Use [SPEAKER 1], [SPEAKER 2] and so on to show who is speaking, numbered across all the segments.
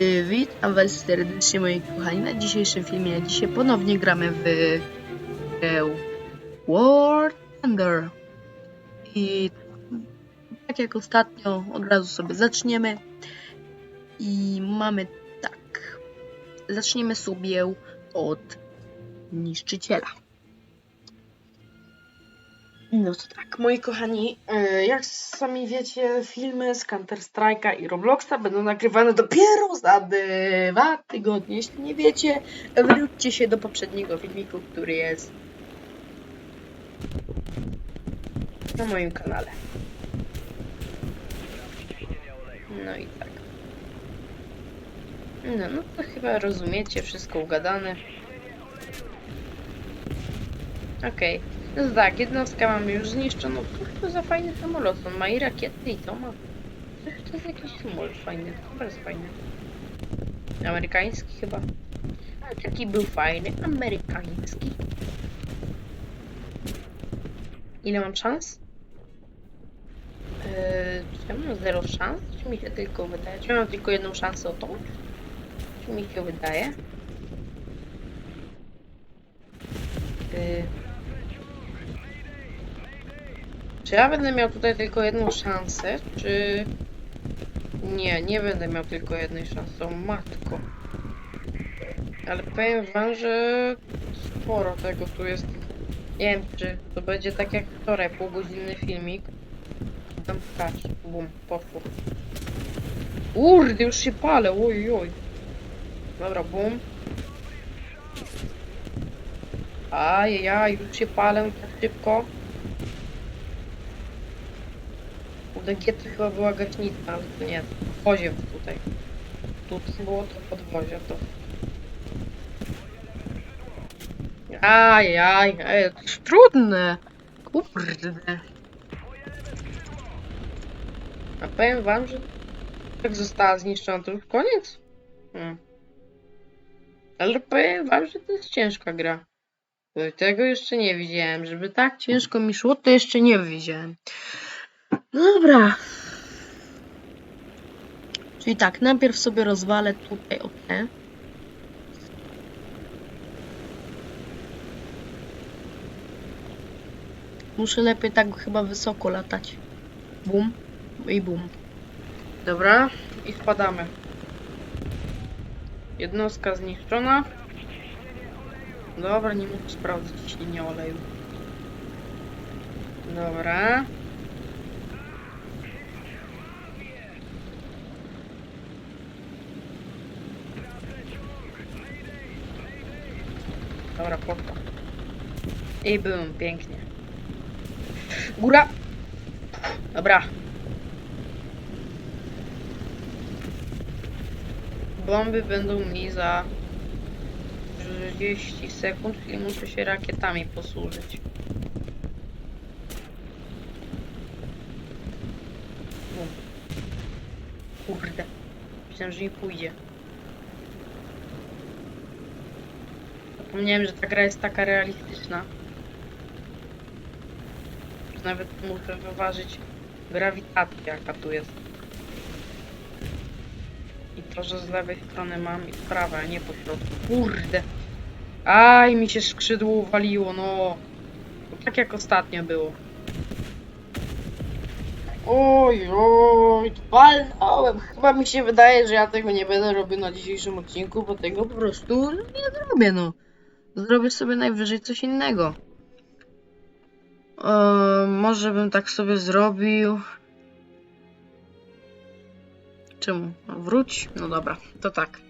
[SPEAKER 1] Witam Was serdecznie moi kochani na dzisiejszym filmie. Dzisiaj ponownie gramy w War Thunder. I tak jak ostatnio od razu sobie zaczniemy. I mamy tak. Zaczniemy sobie od niszczyciela. No to tak, moi kochani, e, jak sami wiecie, filmy z Counter-Strike'a i Robloxa będą nagrywane dopiero za dwa tygodnie. Jeśli nie wiecie, wróćcie się do poprzedniego filmiku, który jest na moim kanale. No i tak. No, no to chyba rozumiecie, wszystko ugadane. Okej. No tak, jednostkę mamy już zniszczoną. Cóż to za fajny samolot? On ma i rakiety i to ma. To jest jakiś samolot fajny. Bardzo fajny. Amerykański chyba. Ale taki był fajny. Amerykański. Ile mam szans? Yy, czy ja mam zero szans? Czy mi się tylko wydaje? Czy ja mam tylko jedną szansę o to? Czy mi się wydaje? Yy, Czy ja będę miał tutaj tylko jedną szansę, czy... Nie, nie będę miał tylko jednej szansy, matko. Ale powiem wam, że sporo tego tu jest. Nie wiem, czy to będzie tak jak wczoraj, półgodzinny filmik. Tam patrz, bum, poszło. Kurde, już się palę, oj, oj. Dobra, bum. Ajajaj, już się palę tak szybko. UDG to chyba była gaśnica, ale to nie, podwozie tutaj. Tu było to podwozie, to... Ajaj, ej, to jest trudne. Kurde. A powiem wam, że jak została zniszczona, to już koniec. Hmm. Ale powiem wam, że to jest ciężka gra. Tego jeszcze nie widziałem. Żeby tak ciężko mi szło, to jeszcze nie widziałem. Dobra. Czyli tak, najpierw sobie rozwalę tutaj o te. Muszę lepiej tak chyba wysoko latać. Bum i bum. Dobra, i wpadamy. Jednostka zniszczona. Dobra, nie muszę sprawdzić ciśnienia oleju. Dobra. I byłem pięknie. Góra! Dobra. Bomby będą mi za 30 sekund, czyli muszę się rakietami posłużyć. Kurde. Myślałem, że nie pójdzie. Zapomniałem, że ta gra jest taka realistyczna. Że nawet muszę wyważyć grawitację, jaka tu jest. I to, że z lewej strony mam i z prawej, a nie po środku. Kurde! Aj, mi się skrzydło uwaliło, no. Tak jak ostatnio było. Oj, oj, walnąłem. Chyba mi się wydaje, że ja tego nie będę robił na dzisiejszym odcinku, bo tego po prostu nie zrobię, no. Zrobię sobie najwyżej coś innego. Eee, może bym tak sobie zrobił. Czemu? No, Wróć? No dobra, to tak.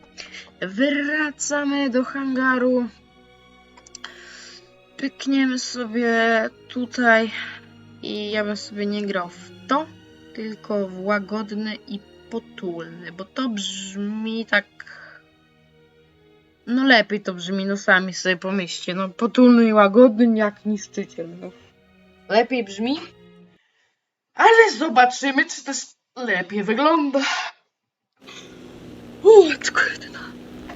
[SPEAKER 1] Wracamy do hangaru. Pykniemy sobie tutaj. I ja bym sobie nie grał w to, tylko w łagodny i potulny, bo to brzmi tak. No lepiej to brzmi, no sami sobie pomyślcie. No potulny i łagodny jak niszczyciel. No. Lepiej brzmi. Ale zobaczymy, czy to lepiej wygląda. Uuu, kurde.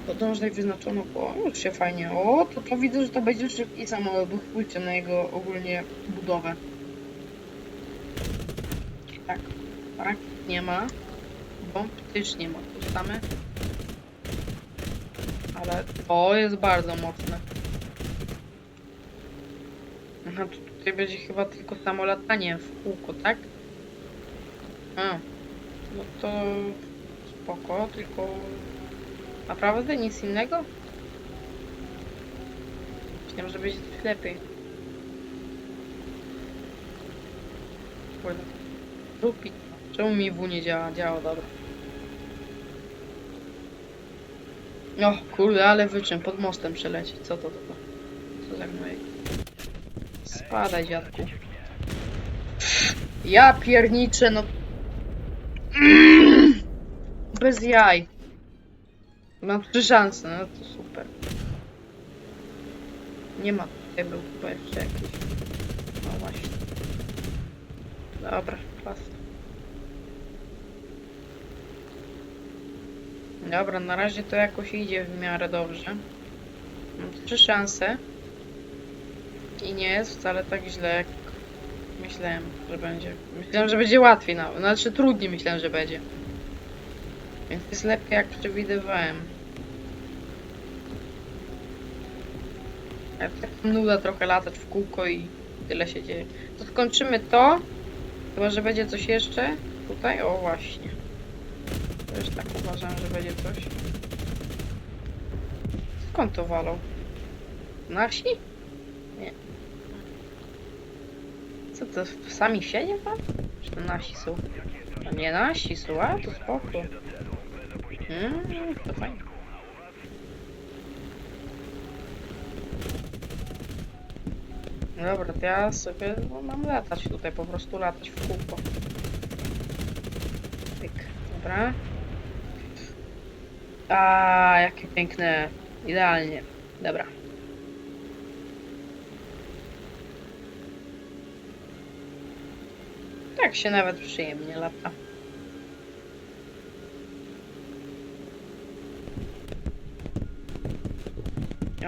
[SPEAKER 1] Podążaj wyznaczono po... Już się fajnie. O, to, to widzę, że to będzie szybki samolot. Wpójcie na jego ogólnie budowę. Tak. Rakiet nie ma. Bomb też nie ma. Puszczamy. Ale to jest bardzo mocne. Aha, to tutaj będzie chyba tylko samo latanie w kółko, tak? A, no to spoko, tylko naprawdę nic innego? Myślałem, że będzie coś lepiej. Kurde. Czemu mi W nie działa? Działa, dobra. O, kurde, ale wyczyn, pod mostem przelecieć. Co to, to, to? Co za gnojek? Spadaj, dziadku. Ja pierniczę, no... Bez jaj. Mam trzy szanse, no to super. Nie ma tutaj był chyba jeszcze jakiś. No właśnie. Dobra, klasa. Dobra, na razie to jakoś idzie w miarę dobrze. Mam trzy szanse. I nie jest wcale tak źle, jak myślałem, że będzie. Myślałem, że będzie łatwiej nawet. Znaczy trudniej myślałem, że będzie. Więc jest lepiej jak przewidywałem. Ja tak nuda trochę latać w kółko i tyle się dzieje. To skończymy to. Chyba, że będzie coś jeszcze. Tutaj? O, właśnie. Tak uważam, że będzie coś. Skąd to walą? Nasi? Nie. Co to, sami siedzi pan? Czy to nasi są? A nie nasi są, a to spoko. Mm, to fajnie. Dobra, to ja sobie no, mam latać tutaj, po prostu latać w kółko. Pyk, dobra. A, jakie piękne. Idealnie. Dobra. Tak się nawet przyjemnie lata.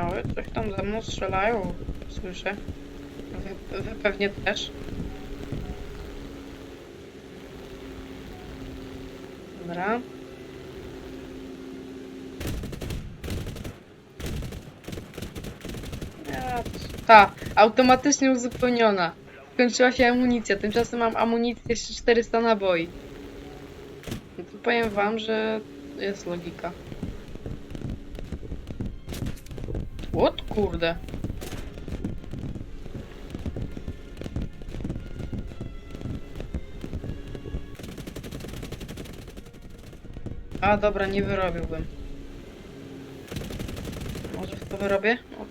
[SPEAKER 1] O, coś tam ze mną strzelają. Słyszę. Wy, wy pewnie też. Dobra. Ta, automatycznie uzupełniona. Skończyła się amunicja, tymczasem mam amunicję jeszcze 400 naboi. No to powiem wam, że jest logika. What? Kurde. A dobra, nie wyrobiłbym. Może w to wyrobię? O,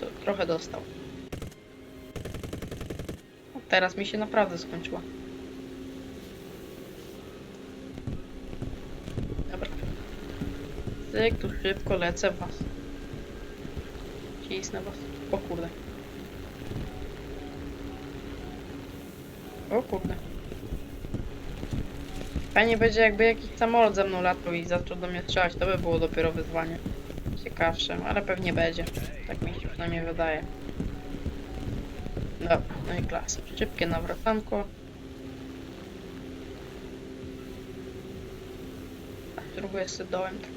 [SPEAKER 1] to trochę dostał. Teraz mi się naprawdę skończyła. Dobra. Cyk, tu szybko lecę w was. Cisnę was. O kurde. O kurde. Fajnie będzie jakby jakiś samolot ze mną latał i zaczął do mnie strzelać, to by było dopiero wyzwanie. Ciekawsze, ale pewnie będzie. Tak mi się przynajmniej wydaje. Dobra, no i klasa. Szybkie nawracanko. Tak, Spróbuję sobie dołem tak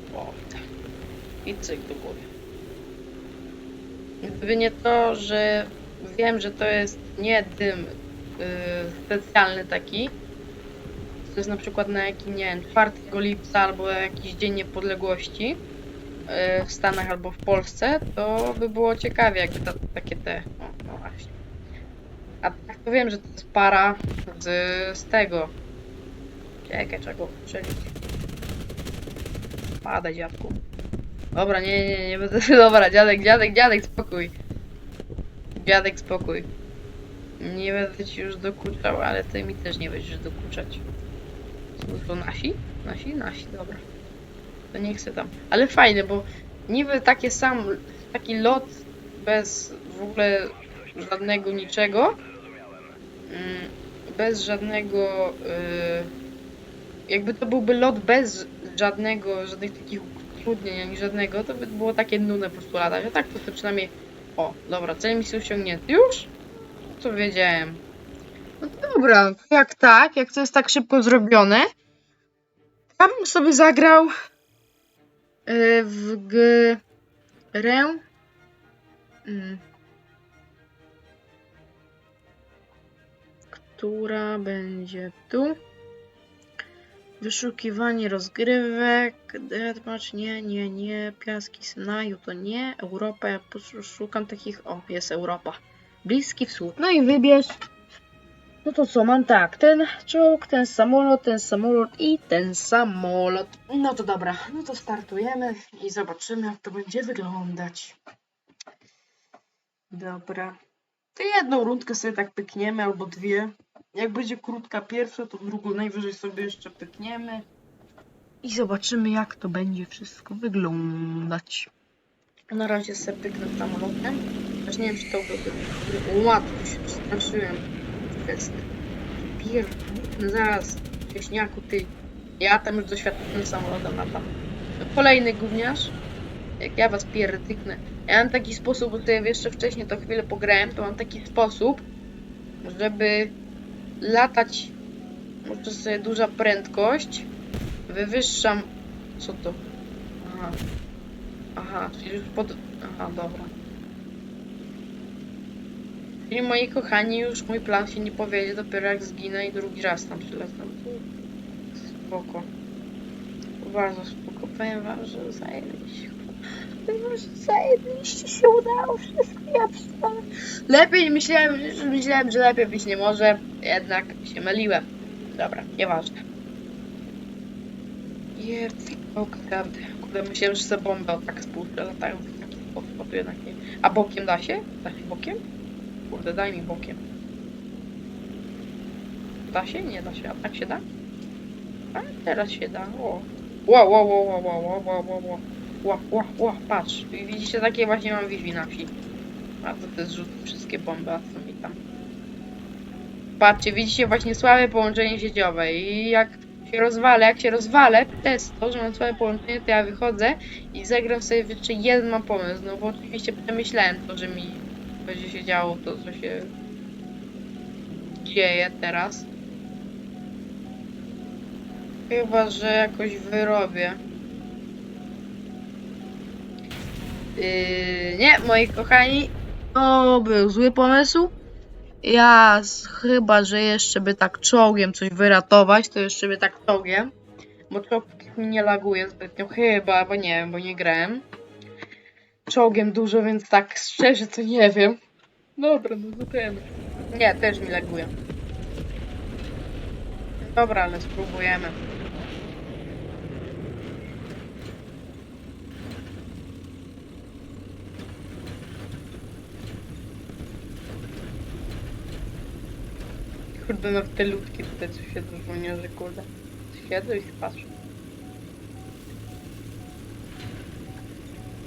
[SPEAKER 1] tak. I cyk do góry. Gdyby nie to, że wiem, że to jest nie dym yy, specjalny taki, to jest na przykład na jaki, nie wiem, 4 lipca albo jakiś dzień niepodległości yy, w Stanach albo w Polsce, to by było ciekawie, jakby ta, takie te. A tak to wiem, że to jest para z, z tego. Czekaj, trzeba go strzelić. Pada dziadku. Dobra, nie, nie, nie będę. Dobra, dziadek, dziadek, dziadek, spokój. Dziadek, spokój. Nie będę ci już dokuczał, ale ty mi też nie będziesz dokuczać. Są to nasi? Nasi? Nasi, dobra. To nie chcę tam. Ale fajne, bo niby takie sam, taki lot bez w ogóle żadnego niczego. Mm, Bez żadnego. y, Jakby to byłby lot bez żadnego, żadnych takich utrudnień ani żadnego, to by było takie nudne po prostu latać. A tak to, to przynajmniej. O, dobra, cel misji osiągnięty. Już? Co wiedziałem. No dobra, jak tak, jak to jest tak szybko zrobione, ja bym sobie zagrał y, w g... Rę. Która będzie tu? Wyszukiwanie rozgrywek. Deathmatch, nie, nie, nie. Piaski Synaju to nie. Europa, ja szukam takich. O, jest Europa. Bliski Wschód. No i wybierz. No to co, mam tak, ten czołg, ten samolot, ten samolot i ten samolot. No to dobra, no to startujemy i zobaczymy jak to będzie wyglądać. Dobra. To jedną rundkę sobie tak pykniemy albo dwie. Jak będzie krótka pierwsza, to drugą najwyżej sobie jeszcze pykniemy. I zobaczymy jak to będzie wszystko wyglądać. Na razie sobie pyknę samolotem. Też nie wiem czy to byłby... Łatwo się przestraszyłem. Pierdolę, zaraz, wieśniaku, ty. Ja tam już doświadczony samolotem latam. Kolejny gówniarz. Jak ja was pierdyknę. Ja mam taki sposób, bo tutaj jeszcze wcześniej to chwilę pograłem, to mam taki sposób, żeby latać. Może sobie duża prędkość. Wywyższam. Co to? Aha. Aha, czyli już pod. Aha, dobra. Czyli moi kochani, już mój plan się nie powiedzie dopiero jak zginę i drugi raz tam przylecam. Spoko. Bardzo spoko. Powiem wam, że zajebiście. Zajebiście się udało wszystko. Ja. Lepiej myślałem, myślałem, że lepiej być nie może. Jednak się myliłem. Dobra, nieważne. Jest, naprawdę. Kurde, myślałem, że sobie bombę tak spuszczę, latając w taki sposób, tu jednak nie. A bokiem da się? Da się bokiem? Kurde, daj mi bokiem. Da się? Nie da się. A tak się da? A teraz się da. O. Ła, ła, ła, ła, ła, ła, ła, ła, Ła, ła, ła, patrz. Widzicie, takie właśnie mam Wi-Fi na wsi. A to też rzucę wszystkie bomby, a co mi tam. Patrzcie, widzicie właśnie słabe połączenie sieciowe i jak się rozwalę, jak się rozwalę przez to, że mam słabe połączenie, to ja wychodzę i zagram sobie jeszcze jeden pomysł, no bo oczywiście przemyślałem to, że mi będzie się działo to, co się dzieje teraz. Chyba, że jakoś wyrobię. Yy, nie, moi kochani, to był zły pomysł. Ja z, chyba, że jeszcze by tak czołgiem coś wyratować, to jeszcze by tak czołgiem. Bo czołg mi nie laguje zbytnio, chyba, bo nie wiem, bo nie grałem. Czołgiem dużo, więc tak szczerze to nie wiem. Dobra, no zobaczymy. Nie, też mi laguje. Dobra, ale spróbujemy. Kurde, no w te ludki tutaj co siedzą żołnierze, kurde. Siedzą i się patrzą.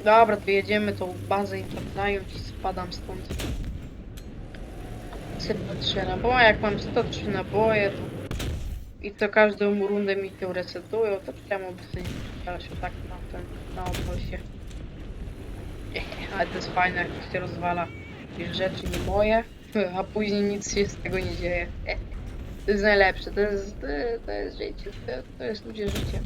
[SPEAKER 1] Dobra, to jedziemy tą bazę i zająć i spadam stąd. Sypę trzy naboje, jak mam 103 naboje, to... I to każdą rundę mi się resetują, to czemu by sobie nie się tak na ten, na odnosie. Ale to jest fajne, jak to się rozwala jakieś rzeczy nie moje, a później nic się z tego nie dzieje. To jest najlepsze, to jest, to, to jest życie, to, to jest ludzie życie.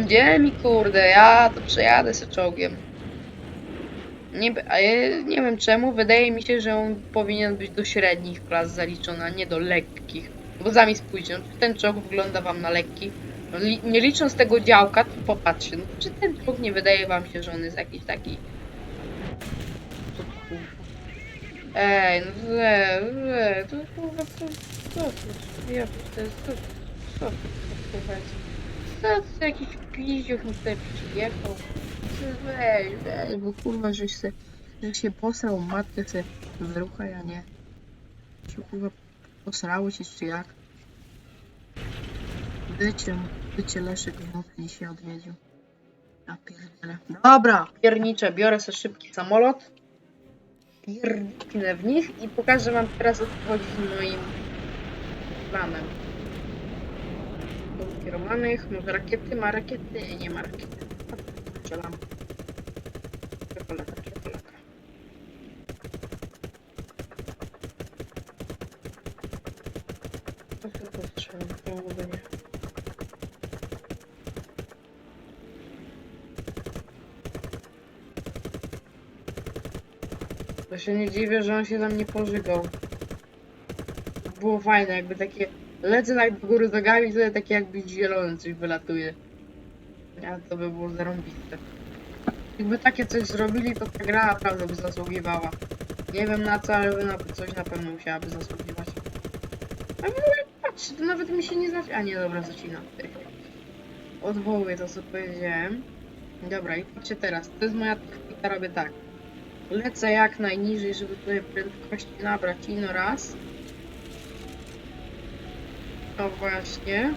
[SPEAKER 1] Gdzie mi kurde, ja to przejadę się czołgiem. Nie, ja nie wiem czemu, wydaje mi się, że on powinien być do średnich klas zaliczony, a nie do lekkich. Bo sami spójrzcie, ten czołg wygląda wam na lekki? No, li, nie licząc tego działka, to popatrzcie, no, czy ten czołg nie wydaje wam się, że on jest jakiś taki... Ej, no ze, ze, to kurwa, to, co to, ja to jest, co, co to kurwa jest? Co to jakiś piździuch mi tutaj przyjechał? Weź, weź, bo kurwa, żeś se, że się posrał matkę se wyrucha, ja nie. Się kurwa posrało się czy jak? Bycie, bycie Leszek w odwiedził. Dobra, pierniczę, biorę sobie szybki samolot. Pierdolę w nich i pokażę wam teraz co chodzi z moim planem. Do skierowanych, może rakiety, ma rakiety, nie ma rakiety czekolada. Co to strzelam? Czemu by nie? To się nie dziwię, że on się tam nie pożygał. Było fajne, jakby takie... Lecę tak do góry nogami, to takie jakby zielone coś wylatuje. A to by było zarąbiste. Jakby takie coś zrobili, to ta gra naprawdę by zasługiwała. Nie wiem na co, ale coś na pewno musiałaby zasługiwać. A w ogóle patrz, to nawet mi się nie zaczyna. A nie, dobra, zacina. Odwołuję to, co powiedziałem. Dobra, i patrzcie teraz. To jest moja taktyka, robię tak. Lecę jak najniżej, żeby tutaj prędkości nabrać ino raz. No właśnie.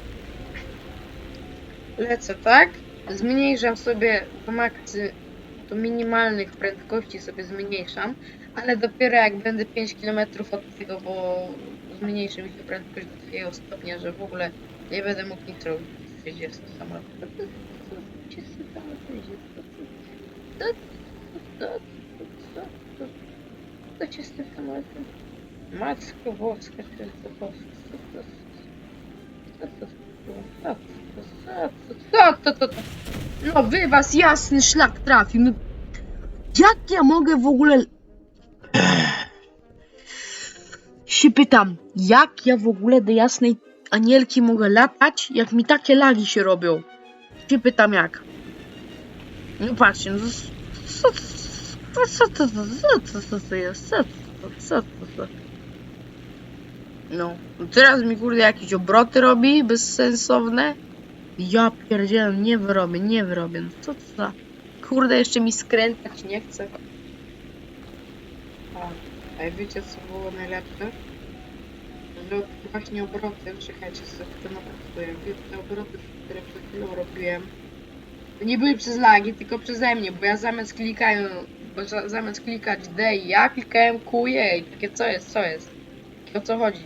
[SPEAKER 1] Lecę tak. Zmniejszam sobie do maksy, do minimalnych prędkości sobie zmniejszam, ale dopiero jak będę 5 km od tego, bo zmniejszy mi się prędkość do takiego stopnia, że w ogóle nie będę mógł nic robić. Jedzie z samolotem. Co się z samolotem jedzie? Co? Co? Co? Co? Co cię z tym samolotem? Matko Boska, Boska. Co to? Co to? Co to? Co to? Co to? No wy was jasny szlak trafił. No, jak ja mogę w ogóle... się pytam, jak ja w ogóle do jasnej anielki mogę latać, jak mi takie lagi się robią? Się pytam jak. No patrzcie, no co, co, co, co, co, to jest? Co, co, co, co, co? No, teraz mi kurde jakieś obroty robi, bezsensowne. Ja pierdzielę, nie wyrobię, nie wyrobię. No co to za... Kurde, jeszcze mi skręcać nie chce. A, a wiecie co było najlepsze? Że właśnie obroty, czekajcie sobie, to naprawię. Te obroty, które przed chwilą robiłem, to nie były przez lagi, tylko przeze mnie, bo ja zamiast klikając, bo za, zamiast klikać D ja klikałem Q i E takie co jest, co jest? O co chodzi?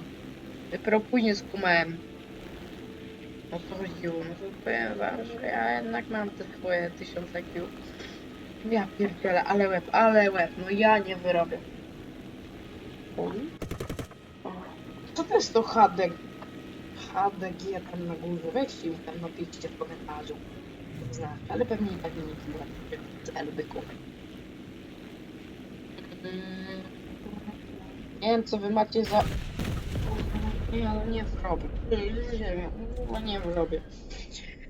[SPEAKER 1] Dopiero później skumałem. O co chodziło? No to powiem wam, że ja jednak mam te swoje 1000 IQ. Ja pierdzielę, ale łeb, ale łeb, no ja nie wyrobię. Co to jest to HDG? HDG tam na górze, weźcie mi tam napiszcie w komentarzu. Znaczy, ale pewnie i tak nie nic nie byków. Mm, Nie wiem co wy macie za... Ja nie zrobię. Nie wiem, no nie zrobię.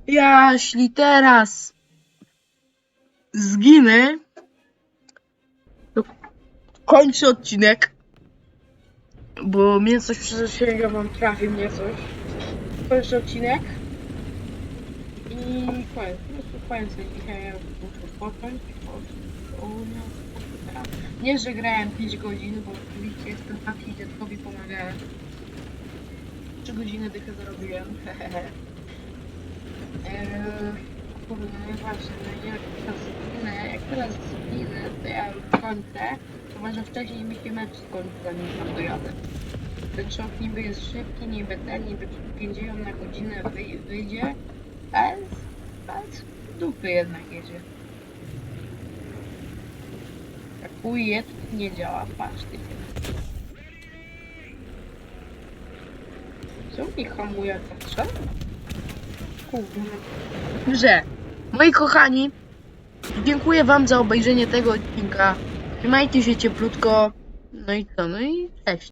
[SPEAKER 1] Ja, teraz zginę, to kończę odcinek, bo mnie coś przysięga wam trafi mnie coś. Kończę odcinek i koniec. Po prostu na dzisiaj. Ja muszę odpocząć. O, o, no, Nie, że grałem 5 godzin, bo oczywiście jestem taki dziadkowi pomagałem. 3 godziny dychę zarobiłem. Hehehe. Eee, no właśnie, no jak teraz zginę, jak teraz zginę, to ja już kończę. Chyba, że wcześniej mi się mecz skończy, zanim tam dojadę. Ten szok niby jest szybki, niby ten, niby 50 na godzinę wyj wyjdzie, ale, ale dupy jednak jedzie. Jak uje, to nie działa, patrz. Co mi hamuje patrzę? Kurde. Że, moi kochani, dziękuję wam za obejrzenie tego odcinka. Trzymajcie się cieplutko. No i co? No i cześć.